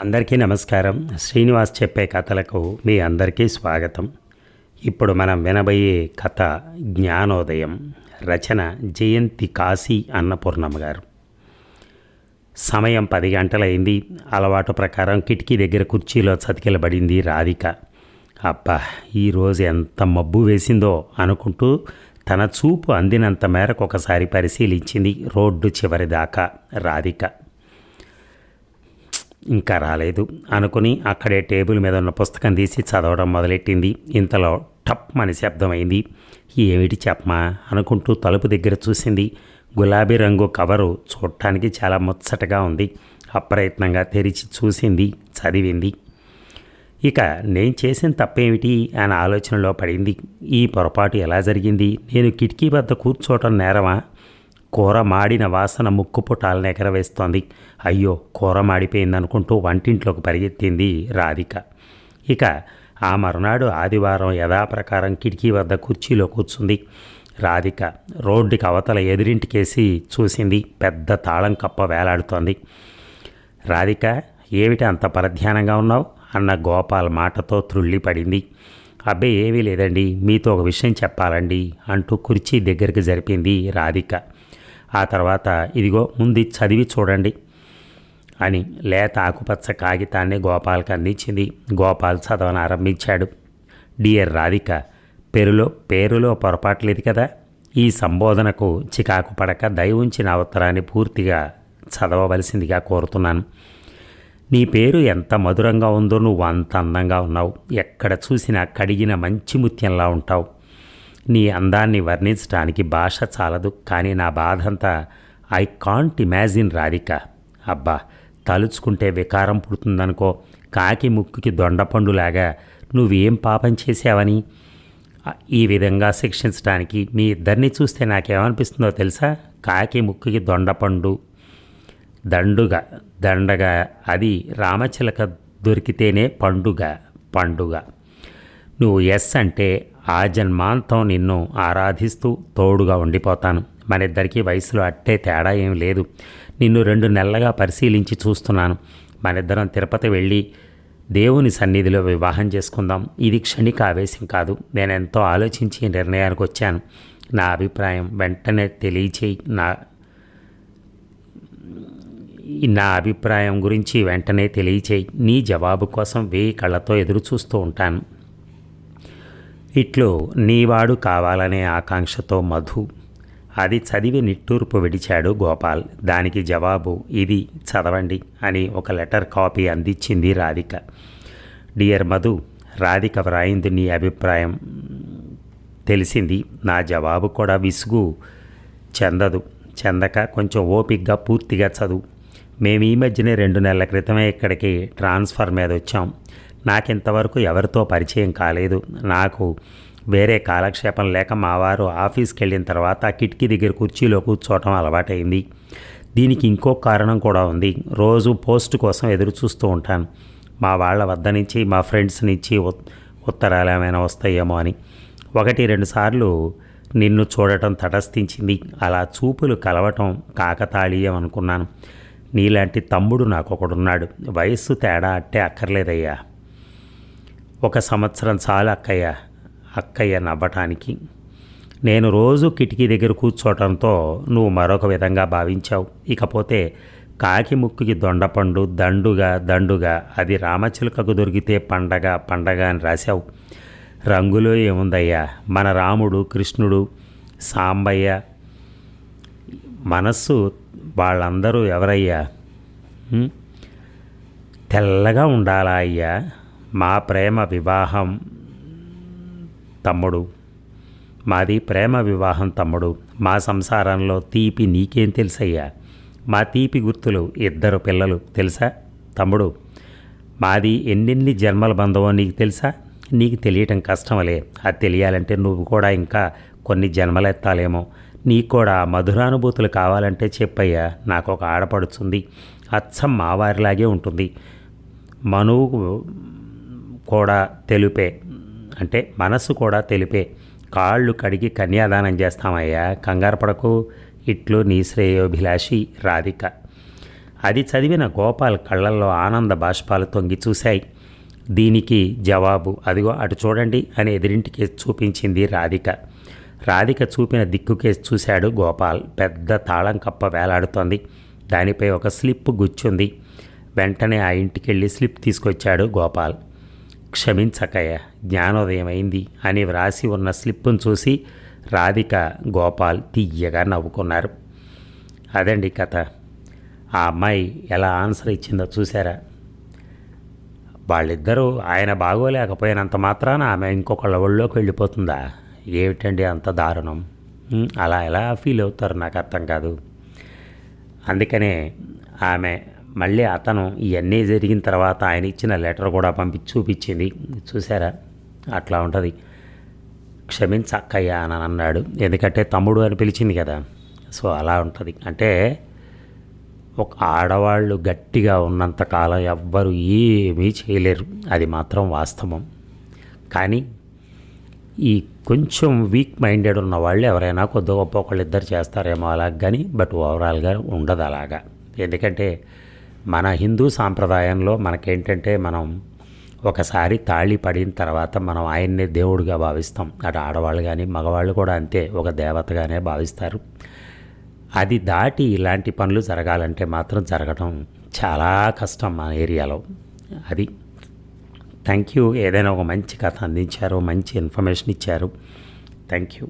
అందరికీ నమస్కారం. శ్రీనివాస్ చెప్పే కథలకు మీ అందరికీ స్వాగతం. ఇప్పుడు మనం వినబోయే కథ జ్ఞానోదయం. రచన జయంతి కాశీ అన్నపూర్ణమ్మ గారు. సమయం పది గంటలైంది. అలవాటు ప్రకారం కిటికీ దగ్గర కుర్చీలో చతికిలబడింది రాధిక. అబ్బా ఈరోజు ఎంత మబ్బు వేసిందో అనుకుంటూ తన చూపు అందినంత మేరకు ఒకసారి పరిశీలించింది రోడ్డు చివరి దాకా రాధిక. ఇంకా రాలేదు. అనుకుని అక్కడే టేబుల్ మీద ఉన్న పుస్తకం తీసి చదవడం మొదలెట్టింది. ఇంతలో టప్ అని శబ్దమైంది. ఏమిటి చెప్పమా అనుకుంటూ తలుపు దగ్గర చూసింది. గులాబీ రంగు కవరు చూడటానికి చాలా ముచ్చటగా ఉంది. అప్రయత్నంగా తెరిచి చూసింది చదివింది. ఇక నేను చేసిన తప్పేమిటి అని ఆలోచనలో పడింది. ఈ పొరపాటు ఎలా జరిగింది? నేను కిటికీ వద్ద కూర్చోవటం నేరమా? కూర మాడిన వాసన ముక్కు ఎగరవేస్తోంది. అయ్యో కూర మాడిపోయిందనుకుంటూ వంటింట్లోకి పరిగెత్తింది రాధిక. ఇక ఆ మరునాడు ఆదివారం యథాప్రకారం కిటికీ వద్ద కుర్చీలో కూర్చుంది. రాధిక రోడ్డుకి అవతల ఎదురింటికేసి చూసింది. పెద్ద తాళం కప్ప వేలాడుతోంది. రాధిక ఏమిటి అంత పరధ్యానంగా ఉన్నావు? అన్న గోపాల్ మాటతో త్రుళ్ళిపడింది. అబ్బే ఏమీ లేదండి. మీతో ఒక విషయం చెప్పాలండి అంటూ కుర్చీ దగ్గరికి జరిపింది రాధిక. ఆ తర్వాత ఇదిగో ముందు చదివి చూడండి అని లేత ఆకుపచ్చ కాగితాన్ని గోపాల్కి అందించింది. గోపాల్ చదవని ఆరంభించాడు. డియర్ రాధిక పేరులో పేరులో పొరపాటు లేదు కదా? ఈ సంబోధనకు చికాకు పడక దయ ఉంచిన అవతరాన్ని పూర్తిగా చదవవలసిందిగా కోరుతున్నాను. నీ పేరు ఎంత మధురంగా ఉందో నువ్వు అంత అందంగా ఉన్నావు. ఎక్కడ చూసినా కడిగిన మంచి ముత్యంలా ఉంటావు. నీ అందాన్ని వర్ణించడానికి భాష చాలదు కానీ నా బాధంతా ఐ కాంట్ ఇమాజిన్ రాధిక. అబ్బా తలుచుకుంటే వికారం పుడుతుందనుకో కాకి ముక్కుకి దొండపండులాగా నువ్వేం పాపం చేసావని ఈ విధంగా శిక్షించడానికి మీ ఇద్దరిని చూస్తే నాకేమనిపిస్తుందో తెలుసా? కాకి ముక్కుకి దొండపండు. దండుగ దండగా అది రామచిలక దొరికితేనే పండుగ పండుగ. నువ్వు ఎస్ అంటే ఆ జన్మాంతం నిన్ను ఆరాధిస్తూ తోడుగా ఉండిపోతాను. మన ఇద్దరికీ వయసులో అట్టే తేడా ఏం లేదు. నిన్ను రెండు నెలలుగా పరిశీలించి చూస్తున్నాను. మనిద్దరం తిరుపతి వెళ్ళి దేవుని సన్నిధిలో వివాహం చేసుకుందాం. ఇది క్షణిక ఆవేశం కాదు. నేను ఎంతో ఆలోచించి నిర్ణయానికి వచ్చాను. నా అభిప్రాయం వెంటనే తెలియచేయి. నా నా అభిప్రాయం గురించి వెంటనే తెలియచేయి. నీ జవాబు కోసం వేయి కళ్ళతో ఎదురు చూస్తూ ఉంటాను. ఇట్లు నీవాడు కావాలనే ఆకాంక్షతో మధు. అది చదివి నిట్టూర్పు విడిచాడు గోపాల్. దానికి జవాబు ఇది చదవండి అని ఒక లెటర్ కాపీ అందించింది రాధిక. డియర్ మధు రాధిక వ్రాయింది నీ అభిప్రాయం. తెలిసింది. నా జవాబు కూడా విసుగు చెందదు. చెందక కొంచెం ఓపిక్గా పూర్తిగా చదువు. మేము ఈ మధ్యనే రెండు నెలల క్రితమే ఇక్కడికి ట్రాన్స్ఫర్ మీద వచ్చాం. నాకింతవరకు ఎవరితో పరిచయం కాలేదు. నాకు వేరే కాలక్షేపం లేక మా వారు ఆఫీస్కి వెళ్ళిన తర్వాత కిటికీ దగ్గర కుర్చీలో కూర్చోవటం అలవాటైంది. దీనికి ఇంకో కారణం కూడా ఉంది. రోజు పోస్ట్ కోసం ఎదురు చూస్తూ ఉంటాను. మా వాళ్ళ వద్ద నుంచి మా ఫ్రెండ్స్ నుంచి ఉత్- ఉత్తరాలు ఏమైనా వస్తాయేమో అని. ఒకటి రెండు సార్లు నిన్ను చూడటం తటస్థించింది. అలా చూపులు కలవటం కాకతాళీయం అనుకున్నాను. నీలాంటి తమ్ముడు నాకు ఒకడున్నాడు వయస్సు తేడా అట్టే అక్కర్లేదయ్యా. ఒక సంవత్సరం చాలు అక్కయ్య అక్కయ్య నవ్వటానికి. నేను రోజు కిటికీ దగ్గర కూర్చోవటంతో నువ్వు మరొక విధంగా భావించావు. ఇకపోతే కాకి ముక్కుకి దొండపండు దండుగా దండుగా అది రామచిలుకకు దొరికితే పండగ పండగ అని రాశావు. రంగులో ఏముందయ్యా? మన రాముడు కృష్ణుడు సాంబయ్య మనస్సు వాళ్ళందరూ ఎవరయ్యా? తెల్లగా ఉండాలా అయ్యా? మా ప్రేమ వివాహం తమ్ముడు. మాది ప్రేమ వివాహం తమ్ముడు. మా సంసారంలో తీపి నీకేం తెలుసయ్యా? మా తీపి గుర్తులు ఇద్దరు పిల్లలు తెలుసా? తమ్ముడు మాది ఎన్నెన్ని జన్మల బంధమో నీకు తెలుసా? నీకు తెలియటం కష్టమలే. అది తెలియాలంటే నువ్వు కూడా ఇంకా కొన్ని జన్మలెత్తాలేమో. నీకు కూడా మధురానుభూతులు కావాలంటే చెప్పయ్యా. నాకు ఒక ఆడపడుతుంది అచ్చం మావారిలాగే ఉంటుంది. మనువు కూడా తెలుపే. అంటే మనసు కూడా తెలిపే. కాళ్ళు కడిగి కన్యాదానం చేస్తామయ్యా. కంగారు పడకు. ఇట్లు నీ శ్రేయోభిలాషి రాధిక. అది చదివిన గోపాల్ కళ్ళల్లో ఆనంద బాష్పాలు తొంగి చూశాయి. దీనికి జవాబు అదిగో అటు చూడండి అని ఎదిరింటికి చూపించింది రాధిక. రాధిక చూపిన దిక్కుకేసి చూశాడు గోపాల్. పెద్ద తాళం కప్ప వేలాడుతోంది. దానిపై ఒక స్లిప్ గుచ్చుంది. వెంటనే ఆ ఇంటికి వెళ్ళి స్లిప్ తీసుకొచ్చాడు గోపాల్. క్షమించకయ్య జ్ఞానోదయం అయింది అని వ్రాసి ఉన్న స్లిప్పును చూసి రాధిక గోపాల్ తీయగా నవ్వుకున్నారు. అదండి కథ. ఆ అమ్మాయి ఎలా ఆన్సర్ ఇచ్చిందో చూసారా వాళ్ళిద్దరూ ఆయన బాగోలేకపోయినంత మాత్రాన ఆమె ఇంకొకళ్ళ ఒళ్ళోకి వెళ్ళిపోతుందా? ఏమిటండి అంత దారుణం? అలా ఎలా ఫీల్ అవుతారు నాకు అర్థం కాదు. అందుకనే ఆమె మళ్ళీ అతను ఇవన్నీ జరిగిన తర్వాత ఆయన ఇచ్చిన లెటర్ కూడా పంపి చూపించింది. చూసారా అట్లా ఉంటుంది. క్షమించక్కయ్యా అని అన్నాడు. ఎందుకంటే తమ్ముడు అని పిలిచింది కదా. సో అలా ఉంటుంది. అంటే ఒక ఆడవాళ్ళు గట్టిగా ఉన్నంత కాలం ఎవ్వరు ఏమీ చేయలేరు. అది మాత్రం వాస్తవం. కానీ ఈ కొంచెం వీక్ మైండెడ్ ఉన్న వాళ్ళు ఎవరైనా కొద్ది గొప్ప ఒకళ్ళు ఇద్దరు చేస్తారేమో అలాగ కానీ బట్ ఓవరాల్గా ఉండదు అలాగా. ఎందుకంటే మన హిందూ సాంప్రదాయంలో మనకేంటంటే మనం ఒకసారి తాళి పడిన తర్వాత మనం ఆయన్నే దేవుడిగా భావిస్తాం. అటు ఆడవాళ్ళు కానీ మగవాళ్ళు కూడా అంతే ఒక దేవతగానే భావిస్తారు. అది దాటి ఇలాంటి పనులు జరగాలంటే మాత్రం జరగడం చాలా కష్టం మన ఏరియాలో. అది. థ్యాంక్ యూ ఏదైనా ఒక మంచి కథ అందించారు మంచి ఇన్ఫర్మేషన్ ఇచ్చారు. Thank you